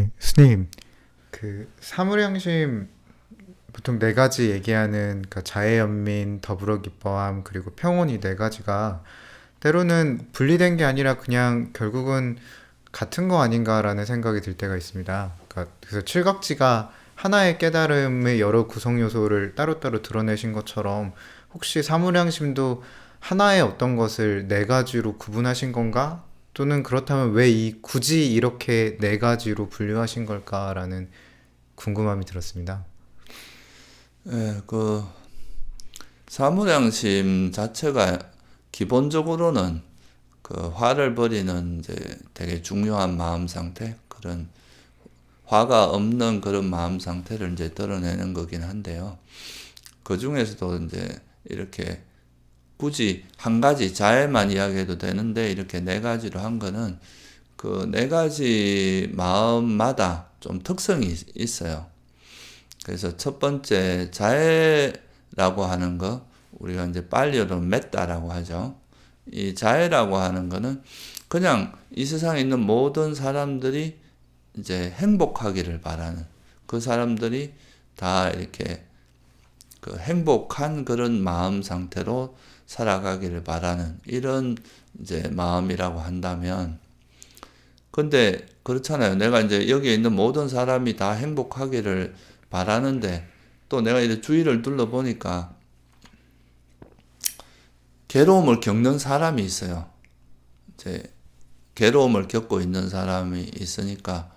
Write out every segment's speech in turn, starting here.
네, 스님, 그 사무량심 보통 네 가지 얘기하는 그 자애연민, 더불어 기뻐함, 그리고 평온 이 네 가지가 때로는 분리된 게 아니라 그냥 결국은 같은 거 아닌가라는 생각이 들 때가 있습니다. 그러니까 그래서 칠각지가 하나의 깨달음의 여러 구성 요소를 따로따로 드러내신 것처럼 혹시 사무량심도 하나의 어떤 것을 네 가지로 구분하신 건가? 또는 그렇다면 왜 이 굳이 이렇게 네 가지로 분류하신 걸까라는 궁금함이 들었습니다. 예, 그 사무량심 자체가 기본적으로는 그 화를 버리는 이제 되게 중요한 마음 상태 그런 화가 없는 그런 마음 상태를 이제 드러내는 거긴 한데요. 그 중에서도 이제 이렇게 굳이 한 가지 자해만 이야기해도 되는데 이렇게 네 가지로 한 거는 그 네 가지 마음마다 좀 특성이 있어요. 그래서 첫 번째 자해라고 하는 거 우리가 이제 빨리로 맺다라고 하죠. 이 자해라고 하는 거는 그냥 이 세상에 있는 모든 사람들이 이제 행복하기를 바라는 그 사람들이 다 이렇게 그 행복한 그런 마음 상태로 살아가기를 바라는 이런 이제 마음이라고 한다면 근데 그렇잖아요. 내가 이제 여기에 있는 모든 사람이 다 행복하기를 바라는데 또 내가 이제 주위를 둘러보니까 괴로움을 겪는 사람이 있어요. 이제 괴로움을 겪고 있는 사람이 있으니까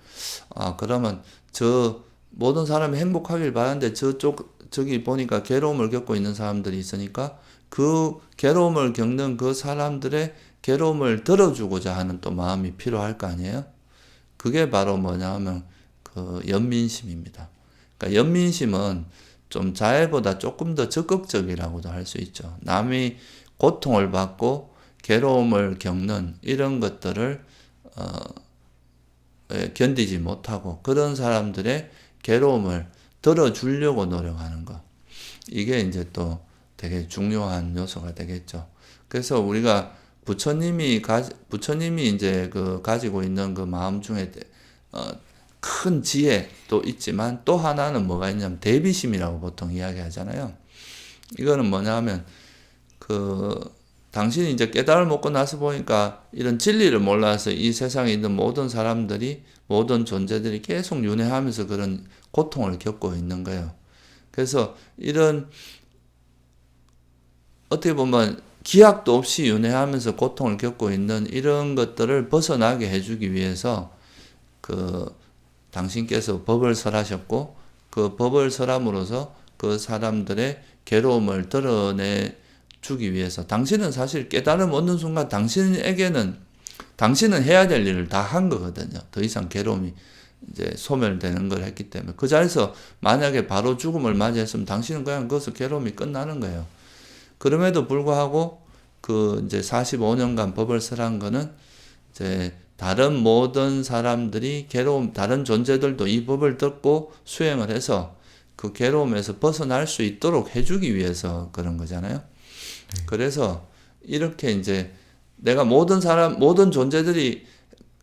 아 그러면 저 모든 사람이 행복하길 바라는데 저쪽 저기 보니까 괴로움을 겪고 있는 사람들이 있으니까 그 괴로움을 겪는 그 사람들의 괴로움을 들어주고자 하는 또 마음이 필요할 거 아니에요? 그게 바로 뭐냐 하면 그 연민심입니다. 그러니까 연민심은 좀 자애보다 조금 더 적극적이라고도 할 수 있죠. 남이 고통을 받고 괴로움을 겪는 이런 것들을 어, 견디지 못하고 그런 사람들의 괴로움을 들어주려고 노력하는 것. 이게 이제 또 되게 중요한 요소가 되겠죠. 그래서 우리가 부처님이 가 부처님이 이제 그 가지고 있는 그 마음 중에 어, 큰 지혜도 있지만 또 하나는 뭐가 있냐면 대비심이라고 보통 이야기하잖아요. 이거는 뭐냐면 그 당신이 이제 깨달을 먹고 나서 보니까 이런 진리를 몰라서 이 세상에 있는 모든 사람들이 모든 존재들이 계속 윤회하면서 그런 고통을 겪고 있는 거예요. 그래서 이런 어떻게 보면 기약도 없이 윤회하면서 고통을 겪고 있는 이런 것들을 벗어나게 해주기 위해서 그 당신께서 법을 설하셨고 그 법을 설함으로써 그 사람들의 괴로움을 드러내 주기 위해서 당신은 사실 깨달음 얻는 순간 당신에게는 당신은 해야 될 일을 다 한 거거든요. 더 이상 괴로움이 이제 소멸되는 걸 했기 때문에 그 자리에서 만약에 바로 죽음을 맞이했으면 당신은 그냥 거기서 괴로움이 끝나는 거예요. 그럼에도 불구하고 그 이제 45년간 법을 설한 거는 이제 다른 모든 사람들이 괴로움, 다른 존재들도 이 법을 듣고 수행을 해서 그 괴로움에서 벗어날 수 있도록 해주기 위해서 그런 거잖아요. 네. 그래서 이렇게 이제 내가 모든 사람, 모든 존재들이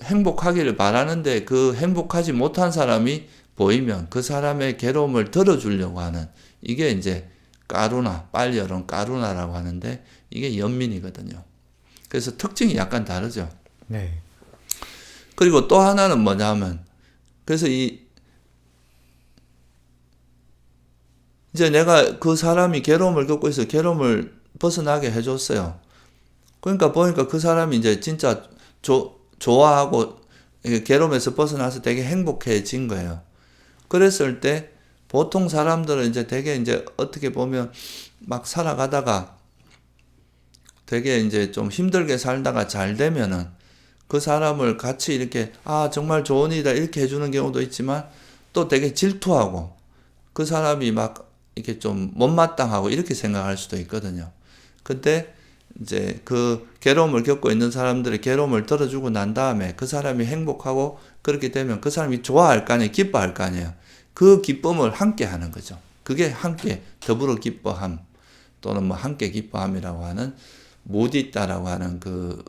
행복하기를 바라는데 그 행복하지 못한 사람이 보이면 그 사람의 괴로움을 들어주려고 하는 이게 이제 까루나, 빨리 여론 까루나라고 하는데 이게 연민이거든요. 그래서 특징이 약간 다르죠. 네. 그리고 또 하나는 뭐냐면 그래서 이 이제 내가 그 사람이 괴로움을 겪고 있어 괴로움을 벗어나게 해줬어요. 그러니까 보니까 그 사람이 이제 진짜 조, 좋아하고 괴로움에서 벗어나서 되게 행복해진 거예요. 그랬을 때 보통 사람들은 이제 되게 이제 어떻게 보면 막 살아가다가 되게 이제 좀 힘들게 살다가 잘 되면은 그 사람을 같이 이렇게 아 정말 좋은 일이다 이렇게 해주는 경우도 있지만 또 되게 질투하고 그 사람이 막 이렇게 좀 못마땅하고 이렇게 생각할 수도 있거든요. 근데 이제 그 괴로움을 겪고 있는 사람들의 괴로움을 들어주고 난 다음에 그 사람이 행복하고 그렇게 되면 그 사람이 좋아할 거 아니에요. 기뻐할 거 아니에요. 그 기쁨을 함께 하는 거죠. 그게 함께 더불어 기뻐함 또는 뭐 함께 기뻐함이라고 하는 못 있다라고 하는 그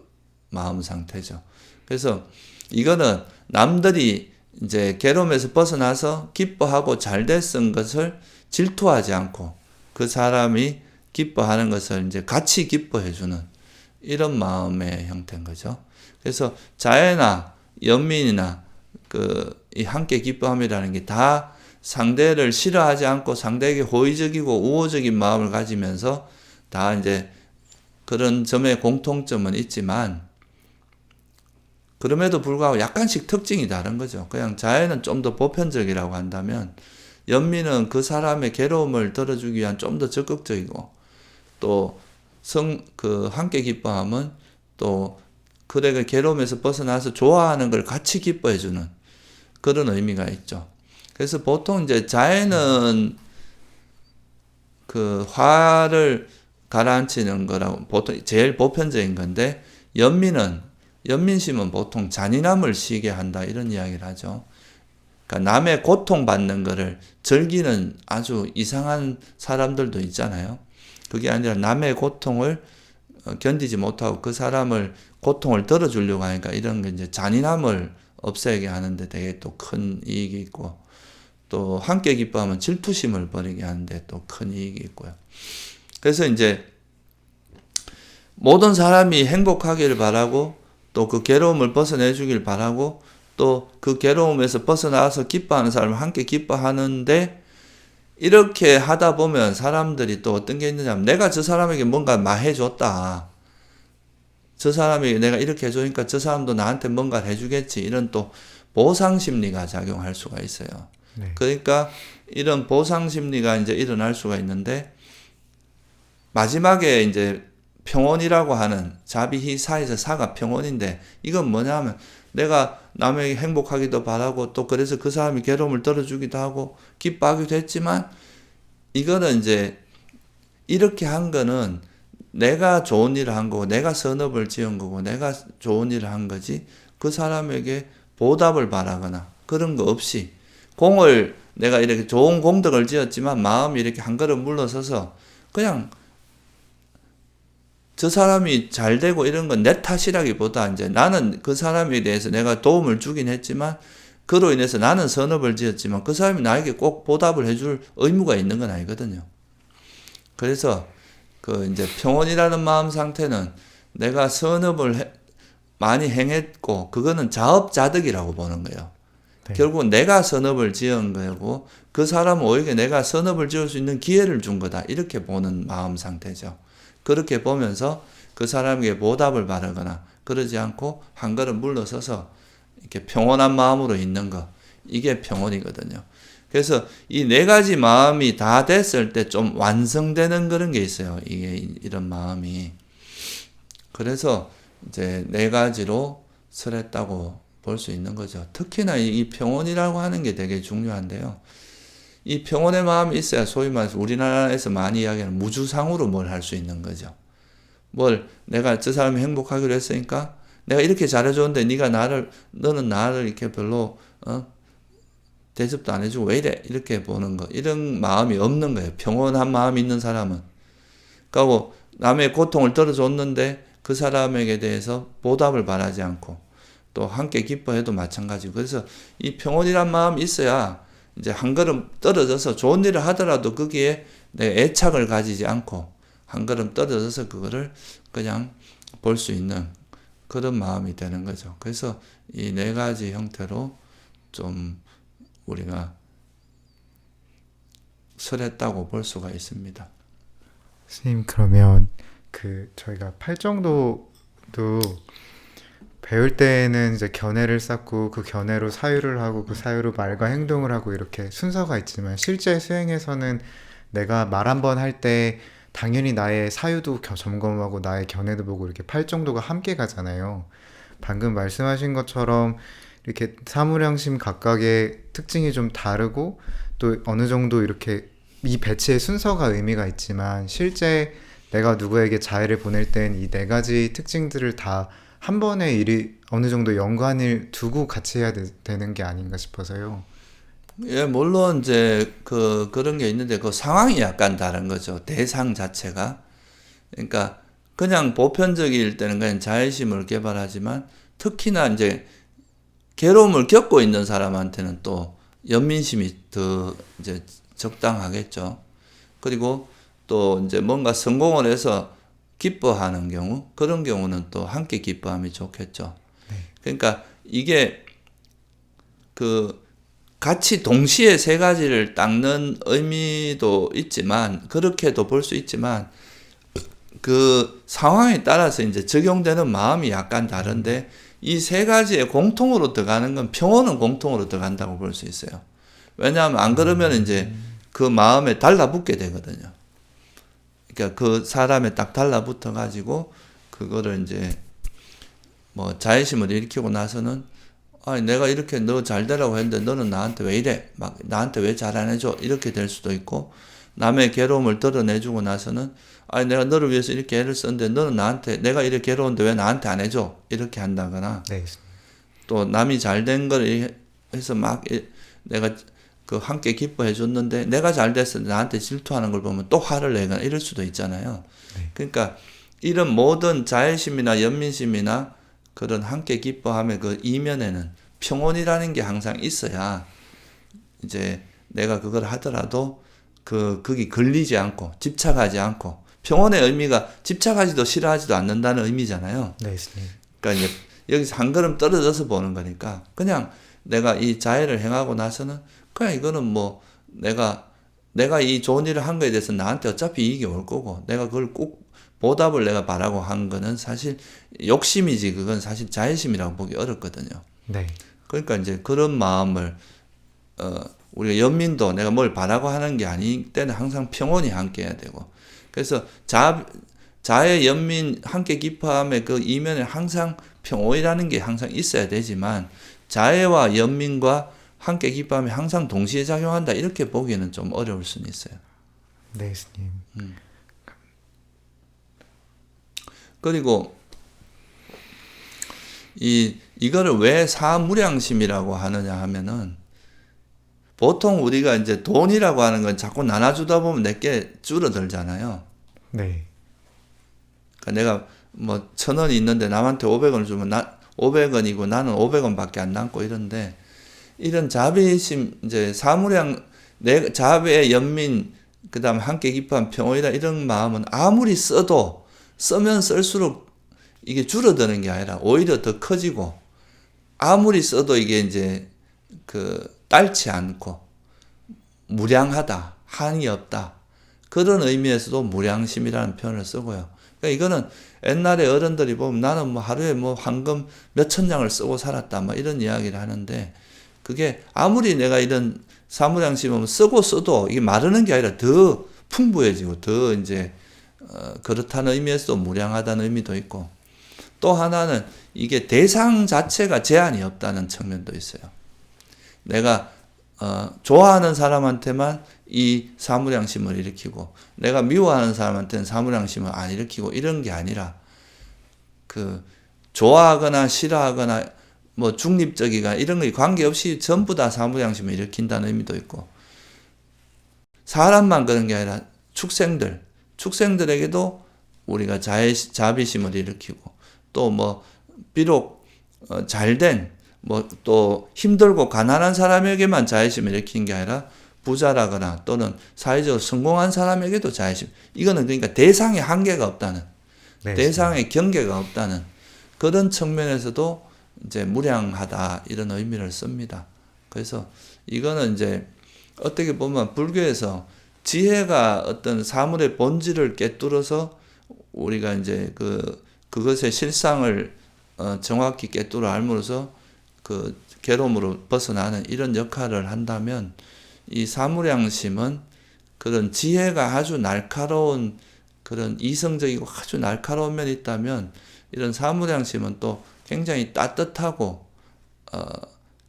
마음 상태죠. 그래서 이거는 남들이 이제 괴로움에서 벗어나서 기뻐하고 잘 됐은 것을 질투하지 않고 그 사람이 기뻐하는 것을 이제 같이 기뻐해 주는 이런 마음의 형태인 거죠. 그래서 자애나 연민이나 그 이 함께 기뻐함이라는 게 다 상대를 싫어하지 않고 상대에게 호의적이고 우호적인 마음을 가지면서 다 이제 그런 점의 공통점은 있지만 그럼에도 불구하고 약간씩 특징이 다른 거죠. 그냥 자애는 좀 더 보편적이라고 한다면 연민은 그 사람의 괴로움을 들어주기 위한 좀 더 적극적이고 또 성 그 함께 기뻐함은 또 그에게 괴로움에서 벗어나서 좋아하는 걸 같이 기뻐해 주는 그런 의미가 있죠. 그래서 보통 이제 자애는 그 화를 가라앉히는 거라고 보통 제일 보편적인 건데 연민은 연민심은 보통 잔인함을 시게 한다 이런 이야기를 하죠. 그러니까 남의 고통 받는 거를 즐기는 아주 이상한 사람들도 있잖아요. 그게 아니라 남의 고통을 어, 견디지 못하고 그 사람을 고통을 덜어주려고 하니까 이런 게 이제 잔인함을 없애게 하는데 되게 또 큰 이익이 있고 또 함께 기뻐하면 질투심을 버리게 하는데 또 큰 이익이 있고요. 그래서 이제 모든 사람이 행복하기를 바라고 또 그 괴로움을 벗어내 주길 바라고 또 그 괴로움에서 벗어나서 기뻐하는 사람을 함께 기뻐하는데 이렇게 하다 보면 사람들이 또 어떤 게 있느냐면 내가 저 사람에게 뭔가 마해 줬다. 저 사람이 내가 이렇게 해주니까 저 사람도 나한테 뭔가 해주겠지. 이런 또 보상 심리가 작용할 수가 있어요. 네. 그러니까 이런 보상 심리가 이제 일어날 수가 있는데 마지막에 이제 평온이라고 하는 자비히 사에서 사가 평온인데 이건 뭐냐면 내가 남에게 행복하기도 바라고 또 그래서 그 사람이 괴로움을 덜어주기도 하고 기뻐하기도 했지만 이거는 이제 이렇게 한 거는 내가 좋은 일을 한 거고 내가 선업을 지은 거고 내가 좋은 일을 한 거지 그 사람에게 보답을 바라거나 그런 거 없이 공을 내가 이렇게 좋은 공덕을 지었지만 마음이 이렇게 한 걸음 물러서서 그냥 저 사람이 잘 되고 이런 건 내 탓이라기보다 이제 나는 그 사람에 대해서 내가 도움을 주긴 했지만 그로 인해서 나는 선업을 지었지만 그 사람이 나에게 꼭 보답을 해줄 의무가 있는 건 아니거든요. 그래서 그 이제 평온이라는 마음 상태는 내가 선업을 해- 많이 행했고 그거는 자업자득이라고 보는 거예요. 네. 결국은 내가 선업을 지은 거고 그 사람은 오히려 내가 선업을 지을 수 있는 기회를 준 거다 이렇게 보는 마음 상태죠. 그렇게 보면서 그 사람에게 보답을 바라거나 그러지 않고 한 걸음 물러서서 이렇게 평온한 마음으로 있는 거 이게 평온이거든요. 그래서 이 네 가지 마음이 다 됐을 때 좀 완성되는 그런 게 있어요. 이게 이- 이런 마음이 그래서 이제 네 가지로 설했다고 볼 수 있는 거죠. 특히나 이, 이 평온이라고 하는 게 되게 중요한데요. 이 평온의 마음이 있어야 소위 말해서 우리나라에서 많이 이야기하는 무주상으로 뭘 할 수 있는 거죠. 뭘 내가 저 사람이 행복하기로 했으니까 내가 이렇게 잘해줬는데 네가 나를 너는 나를 이렇게 별로 어? 대접도 안 해주고 왜 이래 이렇게 보는 거 이런 마음이 없는 거예요. 평온한 마음이 있는 사람은 그리고 남의 고통을 덜어줬는데 그 사람에게 대해서 보답을 바라지 않고 또 함께 기뻐해도 마찬가지고 그래서 이 평온이란 마음이 있어야 이제 한 걸음 떨어져서 좋은 일을 하더라도 거기에 내 애착을 가지지 않고 한 걸음 떨어져서 그거를 그냥 볼 수 있는 그런 마음이 되는 거죠. 그래서 이 네 가지 형태로 좀 우리가 설했다고 볼 수가 있습니다. 선생님 그러면 그 저희가 팔정도도 배울 때는 이제 견해를 쌓고 그 견해로 사유를 하고 그 사유로 말과 행동을 하고 이렇게 순서가 있지만 실제 수행에서는 내가 말 한 번 할 때 당연히 나의 사유도 겨- 점검하고 나의 견해도 보고 이렇게 팔 정도가 함께 가잖아요. 방금 말씀하신 것처럼 이렇게 사무량심 각각의 특징이 좀 다르고 또 어느 정도 이렇게 이 배치의 순서가 의미가 있지만 실제 내가 누구에게 자해를 보낼 땐 이 네 가지 특징들을 다 한 번에 일이 어느 정도 연관을 두고 같이 해야 되, 되는 게 아닌가 싶어서요. 예, 물론 이제 그 그런 게 있는데 그 상황이 약간 다른 거죠. 대상 자체가. 그러니까 그냥 보편적일 때는 그냥 자애심을 개발하지만 특히나 이제 괴로움을 겪고 있는 사람한테는 또 연민심이 더 이제 적당하겠죠. 그리고 또 이제 뭔가 성공을 해서 기뻐하는 경우 그런 경우는 또 함께 기뻐함이 좋겠죠. 그러니까 이게 그 같이 동시에 세 가지를 닦는 의미도 있지만 그렇게도 볼 수 있지만 그 상황에 따라서 이제 적용되는 마음이 약간 다른데 이 세 가지에 공통으로 들어가는 건 평온은 공통으로 들어간다고 볼 수 있어요. 왜냐하면 안 그러면 이제 그 마음에 달라붙게 되거든요. 그러니까 그 사람에 딱 달라붙어 가지고 그거를 이제 뭐 자애심을 일으키고 나서는 아 내가 이렇게 너 잘 되라고 했는데 너는 나한테 왜 이래? 막 나한테 왜 잘 안 해줘? 이렇게 될 수도 있고 남의 괴로움을 드러내주고 나서는 아 내가 너를 위해서 이렇게 애를 썼는데 너는 나한테 내가 이렇게 괴로운데 왜 나한테 안 해줘? 이렇게 한다거나 네. 또 남이 잘 된 걸 해서 막 이- 내가 그 함께 기뻐해 줬는데 내가 잘때 나한테 질투하는 걸 보면 또 화를 내거나 이럴 수도 있잖아요. 그러니까 이런 모든 자애심이나 연민심이나 그런 함께 기뻐함의 그 이면에는 평온이라는 게 항상 있어야 이제 내가 그걸 하더라도 그 거기 걸리지 않고 집착하지 않고 평온의 의미가 집착하지도 싫어하지도 않는다는 의미잖아요. 네, 스님. 그러니까 이제 여기서 한 걸음 떨어져서 보는 거니까 그냥 내가 이 자해를 행하고 나서는 그냥 이거는 뭐 내가 내가 이 좋은 일을 한 거에 대해서 나한테 어차피 이익이 올 거고 내가 그걸 꼭 보답을 내가 바라고 한 거는 사실 욕심이지 그건 사실 자애심이라고 보기 어렵거든요. 네. 그러니까 이제 그런 마음을 어 우리가 연민도 내가 뭘 바라고 하는 게 아닐 때는 항상 평온이 함께 해야 되고 그래서 자 자의 연민 함께 기뻐함의 그 이면에 항상 평온이라는 게 항상 있어야 되지만 자애와 연민과 함께 기뻐함이 항상 동시에 작용한다 이렇게 보기에는 좀 어려울 수는 있어요. 네, 스님. 그리고 이 이거를 왜 사무량심이라고 하느냐 하면은 보통 우리가 이제 돈이라고 하는 건 자꾸 나눠주다 보면 내게 줄어들잖아요. 네. 그러니까 내가 뭐 천 원이 있는데 남한테 500원을 주면 나 500원이고 나는 500원밖에 안 남고 이런데 이런 자비심 이제 사무량 내 자비의 연민 그다음 함께 기뻐한 평온이다 이런 마음은 아무리 써도 쓰면 쓸수록 이게 줄어드는 게 아니라 오히려 더 커지고 아무리 써도 이게 이제 그 딸치 않고 무량하다 한이 없다 그런 의미에서도 무량심이라는 표현을 쓰고요. 그러니까 이거는 옛날에 어른들이 보면 나는 뭐 하루에 뭐 황금 몇천 장을 쓰고 살았다 뭐 이런 이야기를 하는데 그게 아무리 내가 이런 사무량심은 쓰고 써도 이게 마르는 게 아니라 더 풍부해지고 더 이제 어, 그렇다는 의미에서도 무량하다는 의미도 있고 또 하나는 이게 대상 자체가 제한이 없다는 측면도 있어요. 내가 어, 좋아하는 사람한테만 이 사무량심을 일으키고 내가 미워하는 사람한테는 사무량심을 안 일으키고 이런 게 아니라 그 좋아하거나 싫어하거나 뭐 중립적이가 이런 거 관계없이 전부 다 사무량심을 일으킨다는 의미도 있고 사람만 그런 게 아니라 축생들 축생들에게도 우리가 자애, 자비심을 일으키고 또 뭐 비록 어, 잘된 뭐 또 힘들고 가난한 사람에게만 자애심을 일으키는 게 아니라 부자라거나 또는 사회적으로 성공한 사람에게도 자애심. 이거는 그러니까 대상에 한계가 없다는 네. 대상에 경계가 없다는 그런 측면에서도 이제 무량하다 이런 의미를 씁니다. 그래서 이거는 이제 어떻게 보면 불교에서 지혜가 어떤 사물의 본질을 깨뚫어서 우리가 이제 그 그것의 실상을 어 정확히 깨뚫어 알므로써 그 괴로움으로 벗어나는 이런 역할을 한다면 이 사무량심은 그런 지혜가 아주 날카로운 그런 이성적이고 아주 날카로운 면이 있다면 이런 사무량심은 또 굉장히 따뜻하고 어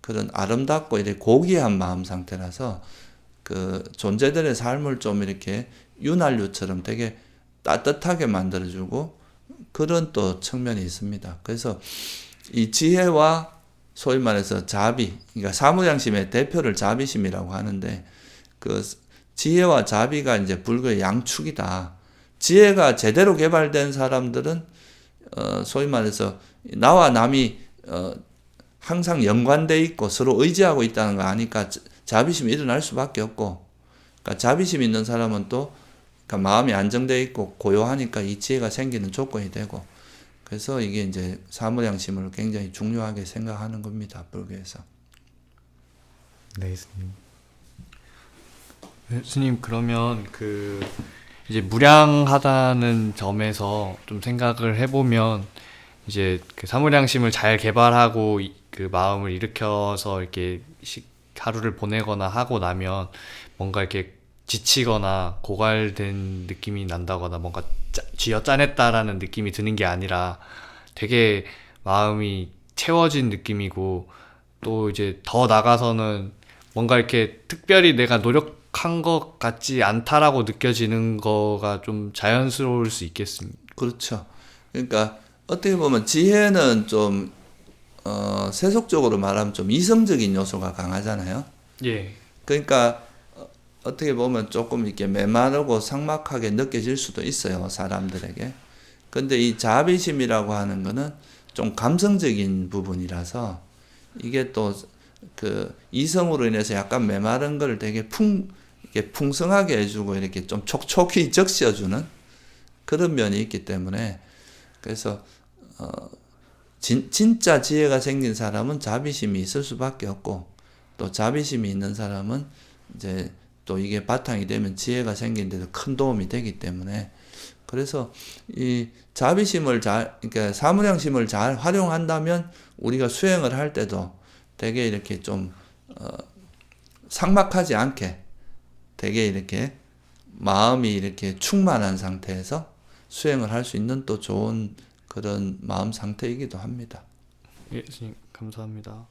그런 아름답고 이렇게 고귀한 마음 상태라서 그 존재들의 삶을 좀 이렇게 윤활유처럼 되게 따뜻하게 만들어주고 그런 또 측면이 있습니다. 그래서 이 지혜와 소위 말해서 자비, 그러니까 사무량심의 대표를 자비심이라고 하는데 그 지혜와 자비가 이제 불교의 양축이다. 지혜가 제대로 개발된 사람들은 어 소위 말해서 나와 남이 어 항상 연관돼 있고 서로 의지하고 있다는 거 아니까 자- 자비심이 일어날 수밖에 없고 그러니까 자비심 있는 사람은 또 그러니까 마음이 안정돼 있고 고요하니까 이 지혜가 생기는 조건이 되고 그래서 이게 이제 사무량심을 굉장히 중요하게 생각하는 겁니다 불교에서. 네, 스님. 네, 스님 그러면 그 이제 무량하다는 점에서 좀 생각을 해보면 이제 그 사무량심을 잘 개발하고 이- 그 마음을 일으켜서 이렇게 시- 하루를 보내거나 하고 나면 뭔가 이렇게 지치거나 고갈된 느낌이 난다거나 뭔가 짜, 쥐어 짜냈다라는 느낌이 드는 게 아니라 되게 마음이 채워진 느낌이고 또 이제 더 나가서는 뭔가 이렇게 특별히 내가 노력 한것 같지 않다라고 느껴지는 거가 좀 자연스러울 수 있겠습니다. 그렇죠. 그러니까 어떻게 보면 지혜는 좀 어, 세속적으로 말하면 좀 이성적인 요소가 강하잖아요. 예. 그러니까 어, 어떻게 보면 조금 이렇게 메마르고 삭막하게 느껴질 수도 있어요 사람들에게. 근데 이 자비심이라고 하는 거는 좀 감성적인 부분이라서 이게 또 그 이성으로 인해서 약간 메마른 걸 되게 풍 이렇게 풍성하게 해주고 이렇게 좀 촉촉히 적셔주는 그런 면이 있기 때문에 그래서 어 진, 진짜 지혜가 생긴 사람은 자비심이 있을 수밖에 없고 또 자비심이 있는 사람은 이제 또 이게 바탕이 되면 지혜가 생기는데도 큰 도움이 되기 때문에 그래서 이 자비심을 잘 그러니까 사무량심을 잘 활용한다면 우리가 수행을 할 때도 되게 이렇게 좀 어, 삭막하지 않게 되게 이렇게 마음이 이렇게 충만한 상태에서 수행을 할 수 있는 또 좋은 그런 마음 상태이기도 합니다. 예, 스님 감사합니다.